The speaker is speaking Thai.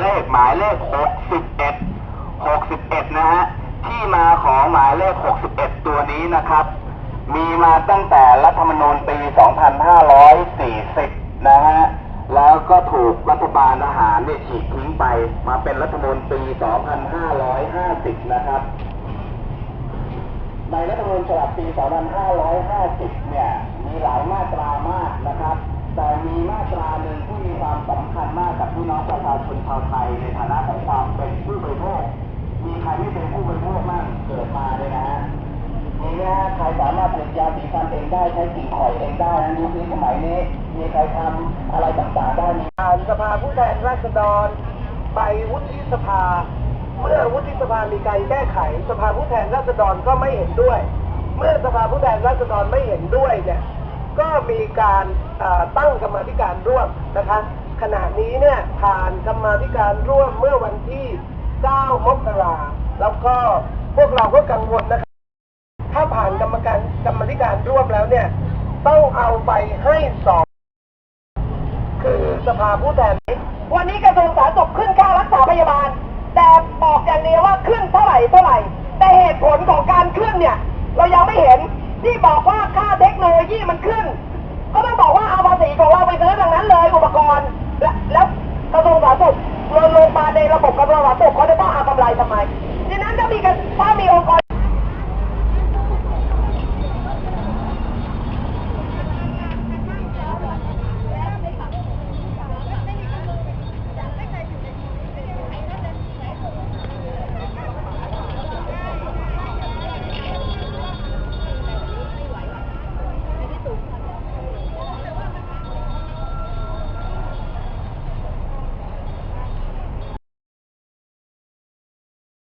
เลขหมายเลข 61 61 นะฮะ ที่มาของหมายเลข 61 ตัวนี้นะครับ มีมาตั้งแต่รัฐธรรมนูญปี 2540 นะฮะ แล้วก็ถูกรัฐบาลทหารเนี่ยฉีกทิ้งไป มาเป็นรัฐธรรมนูญปี 2550 นะครับ ในรัฐธรรมนูญฉบับปี 2550 เนี่ย มีหลายมาตรามาก พี่น้องประชาชนชาวไทยในฐานะของความเป็นผู้บริโภค มีใครไม่เป็นผู้บริโภคบ้างเกิดมาเลยนะฮะมีนะฮะใครสามารถผลิตยาสีฟันเองได้ใช้กิ่งข่อยเองได้นะยุคนี้สมัยนี้ มีใครทำอะไรต่างๆได้มีผ่านสภาผู้แทนราษฎรไปวุฒิสภา เมื่อวุฒิสภามีการแก้ไข สภาผู้แทนราษฎรก็ไม่เห็นด้วย เมื่อสภาผู้แทนราษฎรไม่เห็นด้วยเนี่ยก็มีการตั้งกรรมธิการร่วมนะคะ ขณะนี้เนี่ยผ่านกรรมาธิการร่วมเมื่อวันที่ 9 มกราแล้วก็พวกเราก็กังวลนะคะถ้าผ่านกรรมการกรรมาธิการร่วมแล้วเนี่ย ต้องเอาไปให้สอบคือสภาผู้แทน วันนี้กระทรวงสาธารณสุขขึ้นค่ารักษาพยาบาล แต่บอกอย่างเดียวว่าขึ้นเท่าไหร่เท่าไหร่ แต่เหตุผลของ